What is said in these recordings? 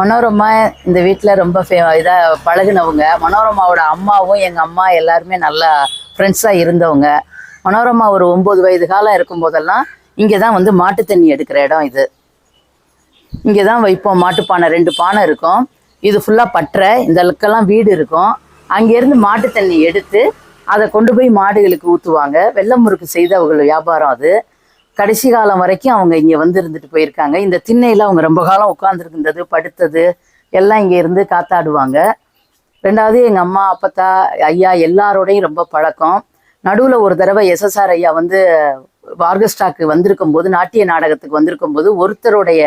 மனோரமா இந்த வீட்டில் ரொம்ப ஃபே இதாக பழகுனவங்க மனோரமாவோட அம்மாவும் எங்கள் அம்மா எல்லாருமே நல்லா ஃப்ரெண்ட்ஸாக இருந்தவங்க. மனோரமா ஒரு ஒம்பது வயது காலம் இருக்கும்போதெல்லாம் இங்கே தான் வந்து மாட்டு தண்ணி எடுக்கிற இடம் இது. இங்கே தான் வைப்போம் மாட்டுப்பானை ரெண்டு பானை இருக்கும். இது ஃபுல்லாக பற்றை இந்த அளவுக்கெல்லாம் வீடு இருக்கும். அங்கேருந்து மாட்டு தண்ணி எடுத்து அதை கொண்டு போய் மாடுகளுக்கு ஊற்றுவாங்க வெள்ளை முறுக்கு செய்த வியாபாரம் அது. கடைசி காலம் வரைக்கும் அவங்க இங்கே வந்து இருந்துட்டு போயிருக்காங்க. இந்த திண்ணையில் அவங்க ரொம்ப காலம் உட்காந்துருந்தது படுத்தது எல்லாம் இங்கே இருந்து காத்தாடுவாங்க. ரெண்டாவது எங்கள் அம்மா அப்பத்தா ஐயா எல்லாரோடையும் ரொம்ப பழக்கம். நடுவில் ஒரு தடவை எஸ்எஸ்ஆர் ஐயா வந்து ஆர்கெஸ்ட்ராக்கு வந்திருக்கும் போது நாட்டிய நாடகத்துக்கு வந்திருக்கும் போது ஒருத்தருடைய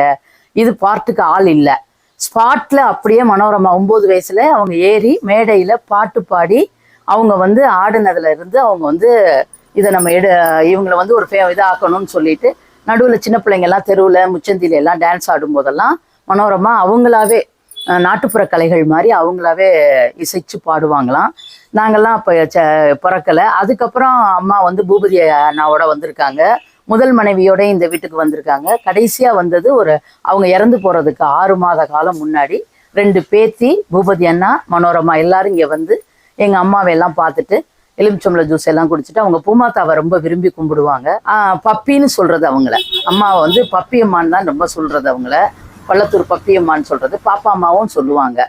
இது பார்ட்டுக்கு ஆள் இல்லை. ஸ்பாட்ல அப்படியே மனோரமா ஒன்பது வயசுல அவங்க ஏறி மேடையில பாட்டு பாடி அவங்க வந்து ஆடுனதுல இருந்து அவங்க வந்து இதை நம்ம எடு இவங்களை வந்து ஒரு ஃபே இதாக்கணும்னு சொல்லிட்டு நடுவில் சின்ன பிள்ளைங்க எல்லாம் தெருவில் முச்சந்தில எல்லாம் டான்ஸ் ஆடும்போதெல்லாம் மனோரமா அவங்களாவே நாட்டுப்புற கலைகள் மாதிரி அவங்களாவே இசைச்சு பாடுவாங்களாம். நாங்கள்லாம் அப்போ பிறக்கலை. அதுக்கப்புறம் அம்மா வந்து பூபதி அண்ணாவோட வந்திருக்காங்க. முதல் மனைவியோட இந்த வீட்டுக்கு வந்திருக்காங்க. கடைசியாக வந்தது ஒரு அவங்க இறந்து போகிறதுக்கு ஆறு மாத காலம் முன்னாடி ரெண்டு பேத்தி பூபதி அண்ணா மனோரமா எல்லாரும் இங்கே வந்து எங்கள் அம்மாவை எல்லாம் பார்த்துட்டு எலுமிச்சம்பளை ஜூஸ் எல்லாம் குடிச்சிட்டு அவங்க பூமாத்தாவை ரொம்ப விரும்பி கும்பிடுவாங்க. பப்பின்னு சொல்றது அவங்கள. அம்மாவை வந்து பப்பியம்மான்னு தான் ரொம்ப சொல்றது அவங்கள. பள்ளத்தூர் பப்பியம்மான்னு சொல்றது பாப்பா அம்மாவும் சொல்லுவாங்க.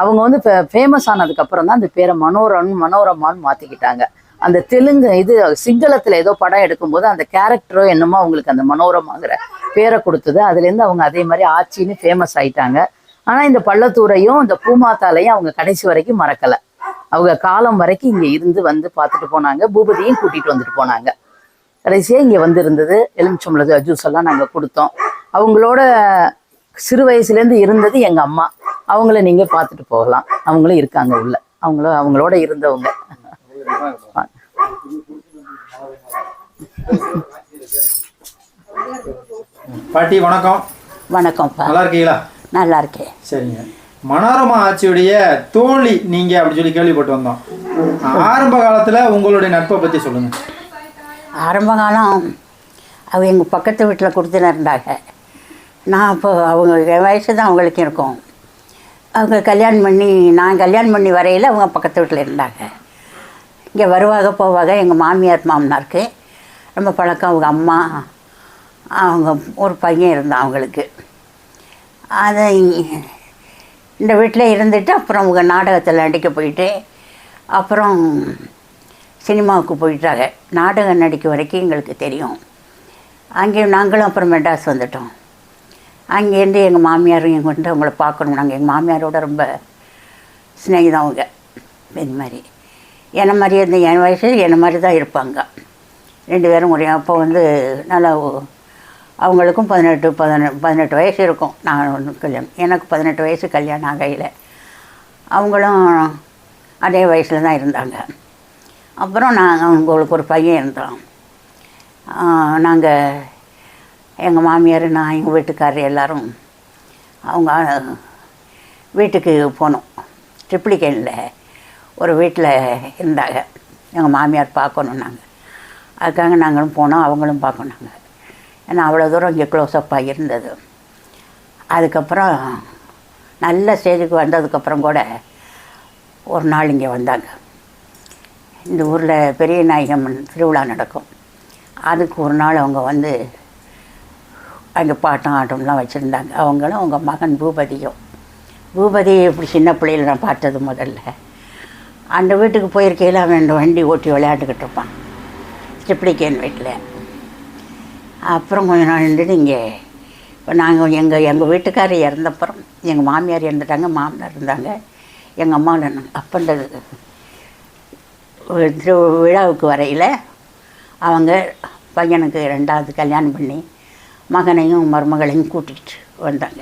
அவங்க வந்து இப்போ ஃபேமஸ் ஆனதுக்கு அப்புறம் தான் அந்த பேரை மனோரன் மனோரமான்னு மாத்திக்கிட்டாங்க. அந்த தெலுங்கு இது சிங்களத்துல ஏதோ படம் எடுக்கும்போது அந்த கேரக்டரோ என்னமோ அவங்களுக்கு அந்த மனோரமாங்கிற பேரை கொடுத்தது. அதுலேருந்து அவங்க அதே மாதிரி ஆச்சின்னு ஃபேமஸ் ஆயிட்டாங்க. ஆனால் இந்த பள்ளத்தூரையும் இந்த பூமாத்தாலையும் அவங்க கடைசி வரைக்கும் மறக்கலை. அவங்க காலம் வரைக்கும் இங்க இருந்து வந்து பார்த்துட்டு போனாங்க. பூபதியும் கூட்டிட்டு வந்துட்டு போனாங்க. கடைசியா இங்க வந்து இருந்தது எலுமிச்சம்பள ஜூஸ் எல்லாம் நாங்க கொடுத்தோம். அவங்களோட சிறு வயசுலேருந்து இருந்தது எங்க அம்மா. அவங்கள நீங்க பார்த்துட்டு போகலாம். அவங்களும் இருக்காங்க உள்ள. அவங்களும் அவங்களோட இருந்தவங்க. பாட்டி வணக்கம். வணக்கம்ப்பா. நல்லா இருக்கீங்களா? நல்லா இருக்கேன். சரிங்க. மனோரமா ஆட்சியுடைய தோழி நீங்க அப்படி சொல்லி கேள்விப்பட்டு வந்தோம். ஆரம்ப காலத்துல உங்களுடைய நட்பை பத்தி சொல்லுங்க. ஆரம்ப காலம் அவங்க எங்கள் பக்கத்து வீட்டில் கொடுத்துன்னு இருந்தாங்க நான் அப்போ அவங்க என் வயசு தான் அவங்களுக்கு இருக்கும். அவங்க கல்யாணம் பண்ணி நான் கல்யாணம் பண்ணி வரையில் அவங்க பக்கத்து வீட்டில் இருந்தாங்க. இங்கே வருவாக போவாக எங்கள் மாமியார் மாமனாருக்கு ரொம்ப பழக்கம். அவங்க அம்மா அவங்க ஒரு பையன் இருந்தான் அவங்களுக்கு. அதை இந்த வீட்டில் இருந்துட்டு அப்புறம் அவங்க நாடகத்தில் நடிக்க போயிட்டு அப்புறம் சினிமாவுக்கு போயிட்டாங்க. நாடகம் நடிக்க வரைக்கும் எங்களுக்கு தெரியும். அங்கே நாங்களும் அப்புறம் மெட்ராஸ் வந்துட்டோம். அங்கேருந்து எங்கள் மாமியாரும் எங்கள் வந்து அவங்கள பார்க்கணும். நாங்கள் எங்கள் மாமியாரோட ரொம்ப சிநேகிதம் அவங்க. இது மாதிரி. என்ன மாதிரியே இருந்த என் வயசு என்ன மாதிரி தான் இருப்பாங்க. ரெண்டு பேரும் ஒரே அப்போ வந்து நல்லா அவங்களுக்கும் பதினெட்டு பதினெட்டு பதினெட்டு வயசு இருக்கும். நான் ஒன்று கல்யாணம் எனக்கு பதினெட்டு வயசு கல்யாணம் ஆகையில். அவங்களும் அதே வயசில் தான் இருந்தாங்க. அப்புறம் நாங்கள் அவங்களுக்கு ஒரு பையன் இருந்தான் நாங்கள் எங்கள் மாமியார் நான் எங்கள் வீட்டுக்காரர் எல்லோரும் அவங்க வீட்டுக்கு போனோம். ட்ரிப்ளிகேனில் ஒரு வீட்டில் இருந்தாங்க. எங்கள் மாமியார் பார்க்கணும் நாங்கள் அதுக்காக நாங்களும் போனோம் அவங்களும் பார்க்கணும் நாங்கள் ஏன்னா அவ்வளோ தூரம் இங்கே க்ளோஸ்அப்பாக இருந்தது அதுக்கப்புறம் நல்ல ஸ்டேஜுக்கு வந்ததுக்கப்புறம் கூட ஒரு நாள் இங்கே வந்தாங்க. இந்த ஊரில் பெரிய நாயகம்மன் திருவிழா நடக்கும். அதுக்கு ஒரு நாள் அவங்க வந்து அங்கே பாட்டம் ஆட்டம்லாம் வச்சுருந்தாங்க. அவங்களும் அவங்க மகன் பூபதியும். பூபதி இப்படி சின்ன பிள்ளையில் நான் பார்த்தது முதல்ல. அந்த வீட்டுக்கு போயிருக்கையில் அவன் ரெண்டு வண்டி ஓட்டி விளையாண்டுக்கிட்டு இருப்பான். ட்ரிப்ளிகேன் வீட்டில் அப்புறம் கொஞ்ச நாள் இருந்துட்டு இங்கே இப்போ நாங்கள் எங்கள் எங்கள் வீட்டுக்காரர் இறந்தப்புறம் எங்கள் மாமியார் இறந்துட்டாங்க மாமனார் இருந்தாங்க எங்கள் அம்மா இருந்தாங்க. விழாவுக்கு வரையில் அவங்க பையனுக்கு ரெண்டாவது கல்யாணம் பண்ணி மகனையும் மருமகளையும் கூட்டிகிட்டு வந்தாங்க